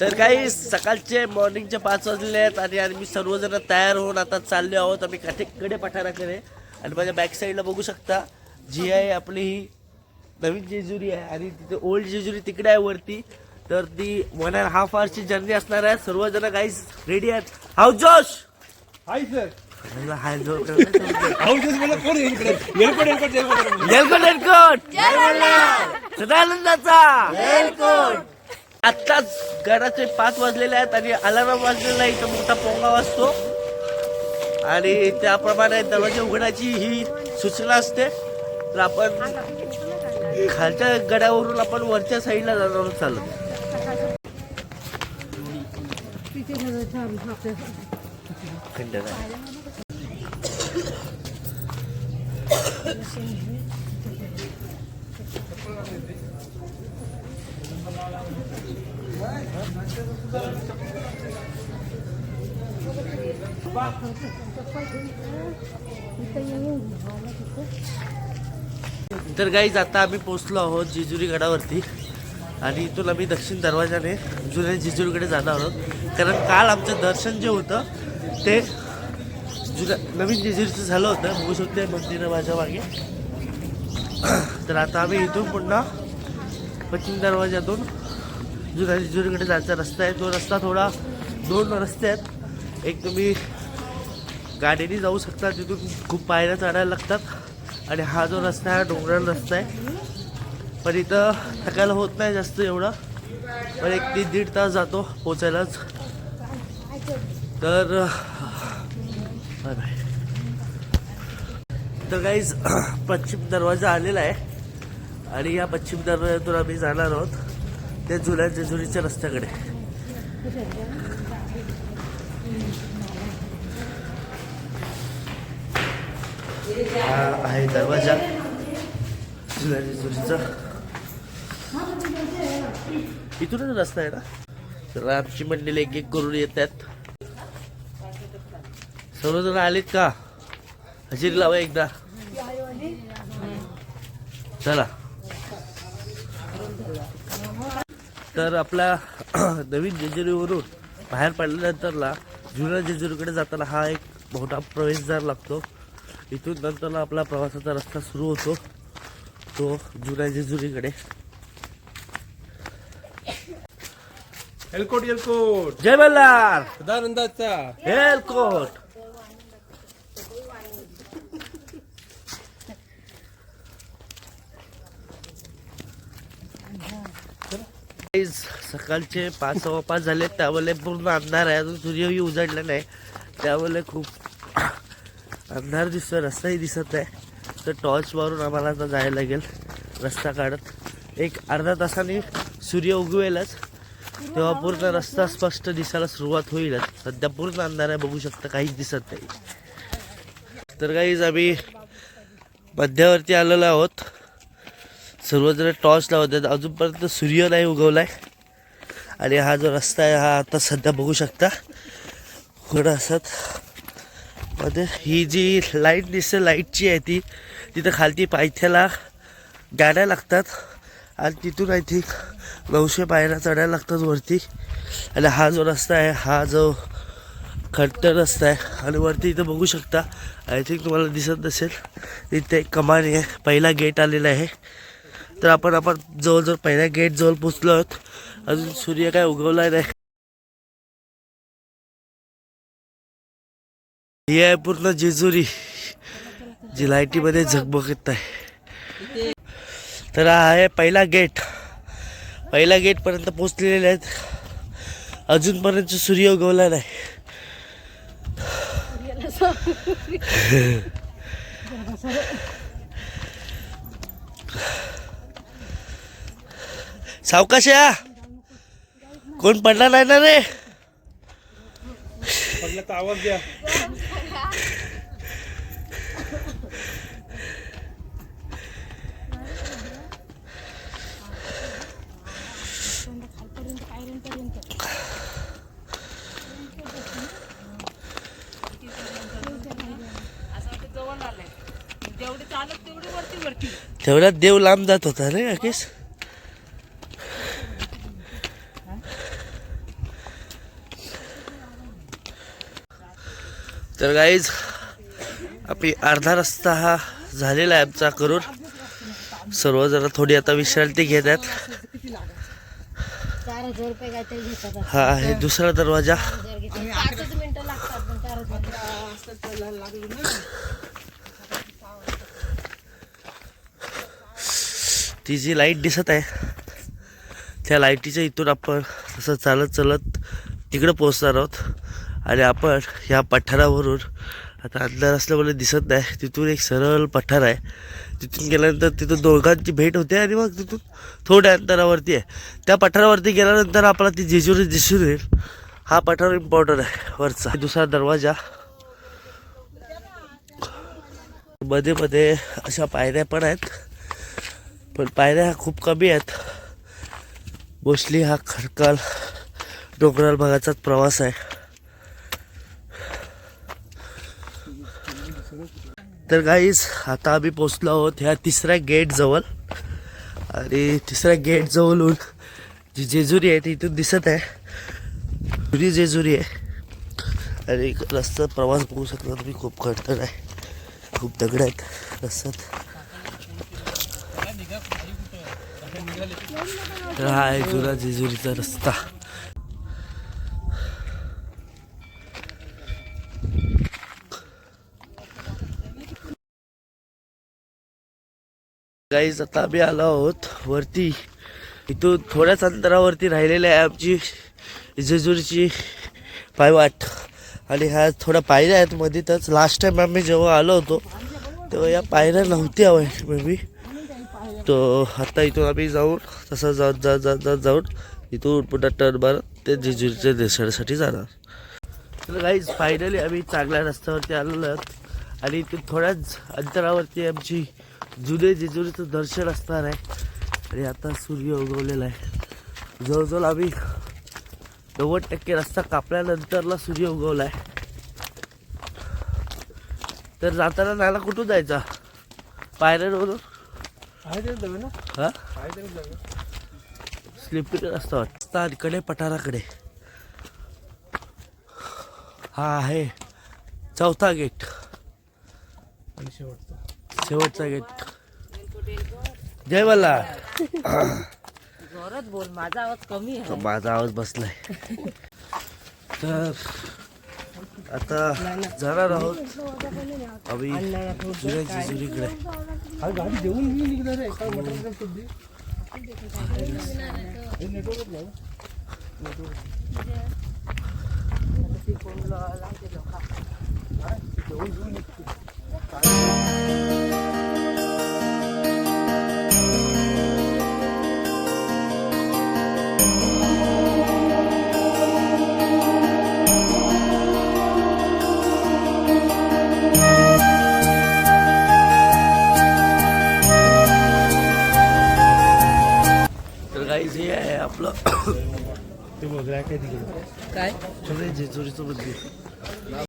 तर काही सकाळचे मॉर्निंगचे पाच वाजले आहेत आणि मी सर्वजण तयार होऊन आता चालले आहोत. आम्ही काठेकडे पठाराकडे आणि माझ्या बॅक साईडला बघू शकता जी आहे आपली ही नवीन जेजुरी आहे. आणि तिथे ओल्ड जेजुरी तिकडे आहे वरती. तर ती वन अँड हाफ आवरची जर्नी असणार आहे. सर्वजण काही रेडी आहेत? हाऊ जोश! हाय सर हाय जोश सदानंदाचा! आत्ताच घराचे पाच वाजलेले आहेत आणि अलाराम वाजलेला आहे इथं मोठा पोंगा वाजतो. आणि त्याप्रमाणे दरवाजे उघडायची ही सूचना असते. तर आपण खालच्या गड्यावरून आपण वरच्या साईडला जाणार आहोत चालत. खंडन तर गाईज आता आम्ही पोचलो आहोत जेजुरी गडावरती. आणि इथून आम्ही दक्षिण दरवाजाने जुन्या जेजुरीकडे जाणार आहोत. कारण काल आमचं दर्शन जे होतं ते जुन्या नवीन जेजुरीचं झालं होतं. बघू शकते मंदिर माझ्या मागे. तर आता आम्ही इथून पुन्हा पश्चिम दरवाजातून जुन्या जेजुरीकडे जायचा रस्ता आहे. तो रस्ता थोडा दोन रस्ते आहेत. एक तुम्ही गाडीने जाऊ शकता. तिथून खूप पायऱ्या चढायला लागतात. आणि हा जो रस्ता आहे हा डोंगराळ रस्ता आहे. पण इथं थकायला होत नाही जास्त एवढं. पण एक ते दीड तास जातो पोचायलाच. तर बाय बाय. तर काहीच पश्चिम दरवाजा आलेला आहे. आणि या पश्चिम दरवाजातून आम्ही जाणार आहोत. ते जुन्या जेजुरीच्या रस्त्याकडे. हा आहे दरवाजा. जुन्या जेजुरीचा. इथूनच रस्ता आहे ना? तर आमची मंडळी एक एक करून येत आहेत सर्वजण आलेत का? हजेरी लावा एकदा. चला. तर आपल्या नवीन जेजुरीवरून बाहेर पडल्यानंतरला जुन्या जेजुरीकडे जाताना हा एक मोठा प्रवेशद्वार लागतो. इथून नंतरला आपला प्रवासाचा रस्ता सुरू होतो. तो जुन्या जेजुरीकडे. एअरपोर्ट एअरपोर्ट जय मल्हार! सदानंदाचा. एअरकोट गाईज सकाळचे पाच सव्वा पाच झाले त्यामुळे पूर्ण अंधार आहे. अजून सूर्यही उजाडला नाही. त्यामुळे खूप अंधार दिसतो रस्ताही दिसत नाही. तर टॉर्च मारून आम्हाला आता जायला लागेल रस्ता काढत. एक अर्धा तासाने सूर्य उगवेलच. तेव्हा पूर्ण रस्ता स्पष्ट दिसायला सुरुवात होईलच. सध्या पूर्ण अंधार आहे बघू शकता काहीच दिसत नाही. तर काहीच आम्ही मध्यावरती आलेलो आहोत. सर्वजण टॉर्च लावत आहेत अजूनपर्यंत सूर्य नाही उगवलाय. आणि हा जो रस्ता आहे हा आता सध्या बघू शकता. थोडं असत. मध्ये ही जी लाइट दिसते लाईटची आहे ती तिथं खालती पायथ्याला गाड्या लागतात. आणि तिथून आय थिंक नऊशे पायऱ्या चढायला लागतात वरती. आणि हा जो रस्ता आहे हा जो खड्डा रस्ता आहे आणि वरती इथं बघू शकता. आय थिंक तुम्हाला दिसत नसेल. इथे एक कमानी आहे. पहिला गेट आलेला आहे. तर आपण आपण जवळजवळ पहिल्या गेट जवळ पोचलो आहोत. अजून सूर्य काय उगवला नाही. ही आहे पूर्ण जेजुरी जी लाईटीमध्ये झगमगत आहे तर हा आहे पहिला गेट पहिला गेटपर्यंत पोचलेले आहेत. अजूनपर्यंत सूर्य उगवला नाही. सावकाश या. कोण पडला नाही ना रे? पडला तर आवाज द्या. जेवढे चालत तेवढे वरती वरती. तेवढ्यात देव लांब जात होता रे राकेश तर गाईज आपली अर्धा रस्ता हा झालेला आहे आमचा करून सर्व जरा थोडी आता विश्रांती घेत आहेत घेतात. हा आहे दुसरा दरवाजा. ती जी लाइट दिसत आहे त्या लाईटीच्या इथून आपण तसं चालत चालत तिकडं पोहोचणार आहोत. आणि आपण ह्या पठारावरून आता अंधार असल्यामुळे दिसत नाही तिथून एक सरळ पठार आहे. तिथून गेल्यानंतर तिथून दोघांची भेट होते आणि मग तिथून थोड्या अंतरावरती आहे. त्या पठारावरती गेल्यानंतर आपला ती जेजुरी दिसून येईल. हा पठार इम्पॉर्टंट आहे वरचा. दुसरा दरवाजा. मध्ये मध्ये अशा पायऱ्या पण आहेत पण पायऱ्या खूप कमी आहेत. मोस्टली हा खडकाळ डोंगराळ भागाचाच प्रवास आहे. तर गाईज आता आम्ही पोचलो आहोत ह्या तिसऱ्या गेटजवळ आणि तिसऱ्या गेटजवळून जी जेजुरी आहे ती इथून दिसत आहे. जुनी जेजुरी आहे. आणि रस्ता प्रवास बघू शकता तुम्ही खूप खडतर आहे. खूप दगड आहेत रस्त्यात. तर हा आहे जुना जेजुरीचा रस्ता. गाईज आता आम्ही आलो आहोत वरती. इथून थोड्याच अंतरावरती राहिलेली आहे आमची जेजुरीची पायवाट. आणि ह्या थोड्या पायऱ्या आहेत मध्येच लास्ट टाइम आम्ही जेव्हा आलो होतो तेव्हा या पायऱ्या नव्हत्या मे बी तो आता इथून आम्ही जाऊन तसं जात जात जात जात जाऊन इथून पुन्हा टर्न मारत ते जेजुरीच्या देशासाठी जाणार. तर काहीच फायनली आम्ही चांगल्या रस्त्यावरती आलेलो आहोत. आणि इथून थोड्याच अंतरावरती आमची जुने जेजुरीचं दर्शन असणार आहे. आणि आता सूर्य उगवलेला आहे. जवळजवळ आम्ही नव्वद टक्के रस्ता कापल्यानंतरला सूर्य उगवला आहे. तर जाताना नाला कुठून जायचा? पायऱ्यांवरून? हां? स्लिपी रस्ता वाटता. इकडे पठाराकडे. हा आहे चौथा गेट शेवटचा गेट जय जोरात बोल माझा आवाज कमी आहे. माझा आवाज बसलाय. तर आता जाणार आहोत. हा गाडी जेवून मी निघणार आहे. ते बघ काय तिकडे. काय? जुने जेजुरीचं मंदिर